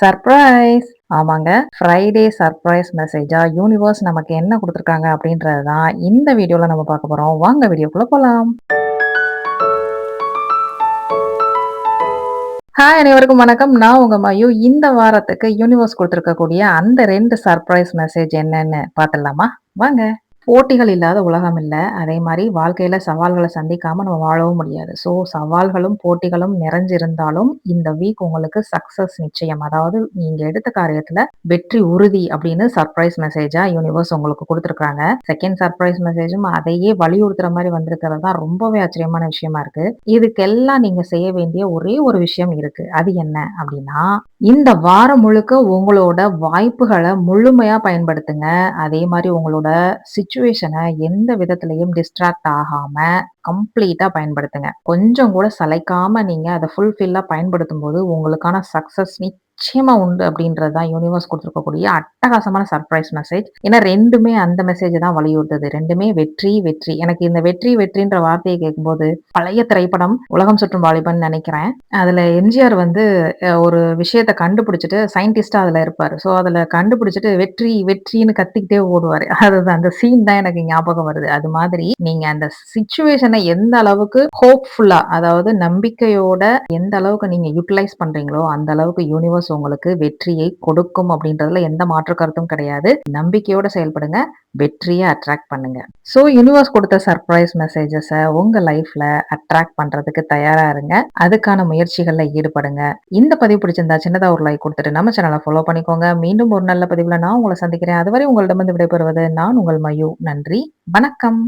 Surprise ஆமாங்க. Friday surprise மெசேஜா universe நமக்கு என்ன கொடுத்துருக்காங்க அப்படின்றது தான் இந்த வீடியோவில் நம்ம பார்க்க போகிறோம் வாங்க வீடியோக்குள்ளே போகலாம் ஹாய் அனைவருக்கும் வணக்கம். நான் உங்க மயு. இந்த வாரத்துக்கு யூனிவர்ஸ் கொடுத்துருக்கக்கூடிய அந்த ரெண்டு சர்ப்ரைஸ் மெசேஜ் என்னன்னு பார்த்துடலாமா? வாங்க. போட்டிகள் இல்லாத உலகம் இல்லை. அதே மாதிரி வாழ்க்கையில சவால்களை சந்திக்காம நம்ம வாழவும் முடியாது. ஸோ சவால்களும் போட்டிகளும் நிறைஞ்சிருந்தாலும் இந்த வீக் உங்களுக்கு சக்சஸ் நிச்சயம். அதாவது நீங்க எடுத்த காரியத்துல வெற்றி உறுதி அப்படின்னு சர்ப்ரைஸ் மெசேஜா யூனிவர்ஸ் உங்களுக்கு கொடுத்துருக்காங்க செகண்ட் சர்ப்ரைஸ் மெசேஜும் அதையே வலியுறுத்துற மாதிரி வந்திருக்கிறது தான் ரொம்பவே ஆச்சரியமான விஷயமா இருக்கு. இதுக்கெல்லாம் நீங்க செய்ய வேண்டிய ஒரே ஒரு விஷயம் இருக்கு. அது என்ன அப்படின்னா இந்த வாரம் முழுக்க உங்களோட வாய்ப்புகளை முழுமையா பயன்படுத்துங்க. அதே மாதிரி உங்களோட சுச்சுவேஷனை எந்த விதத்திலையும் டிஸ்ட்ராக்ட் ஆகாம கம்ப்ளீட்டா பயன்படுத்துங்க. கொஞ்சம் கூட சளைக்காம நீங்க அதை ஃபுல்ஃபில்லா பயன்படுத்தும் போது உங்களுக்கான சக்சஸ் நிச்சயமா உண்டு அப்படின்றது தான் யூனிவர்ஸ் கொடுத்துருக்கக்கூடிய அட்டகாசமான சர்ப்ரைஸ் மெசேஜ் ஏன்னா ரெண்டுமே அந்த மெசேஜ் தான் வலியுறுத்துது. ரெண்டுமே வெற்றி வெற்றி. எனக்கு இந்த வெற்றி வெற்றின்ற வார்த்தையை கேட்கும்போது பழைய திரைப்படம் உலகம் சுற்றும் வாலிபன் நினைக்கிறேன். அதுல எம்ஜிஆர் வந்து ஒரு விஷயத்த கண்டுபிடிச்சிட்டு சயின்டிஸ்டா அதுல இருப்பாரு. ஸோ அதுல கண்டுபிடிச்சிட்டு வெற்றி வெற்றின்னு கத்திக்கிட்டே ஓடுவாரு. அதுதான் அந்த சீன் தான் எனக்கு ஞாபகம் வருது. அது மாதிரி நீங்க அந்த சுச்சுவேஷனை எந்த அளவுக்கு ஹோப்ஃபுல்லா அதாவது நம்பிக்கையோட எந்த அளவுக்கு நீங்க யூட்டிலைஸ் பண்றீங்களோ அந்த அளவுக்கு யூனிவர்ஸ் உங்களுக்கு வெற்றியை கொடுக்கும் அப்படின்றதுல எந்த மாற்று கருத்தும் கிடையாது. நம்பிக்கையோட செயல்படுங்க வெற்றியை அட்ராக்ட் பண்ணுங்க. ஸோ யூனிவர்ஸ் கொடுத்த சர்ப்ரைஸ் மெசேஜஸை உங்க லைஃப்ல அட்ராக்ட் பண்றதுக்கு தயாரா இருங்க. அதுக்கான முயற்சிகள்ல ஈடுபடுங்க. இந்த பதிவு பிடிச்சிருந்தா சின்னதா ஒரு லைக் கொடுத்துட்டு நம்ம சேனலை ஃபாலோ பண்ணிக்கோங்க. மீண்டும் ஒரு நல்ல பதிவுல நான் உங்களை சந்திக்கிறேன். அதுவரை உங்களிடமிருந்து விடைபெறுவது நான் உங்கள் மயு. நன்றி வணக்கம்.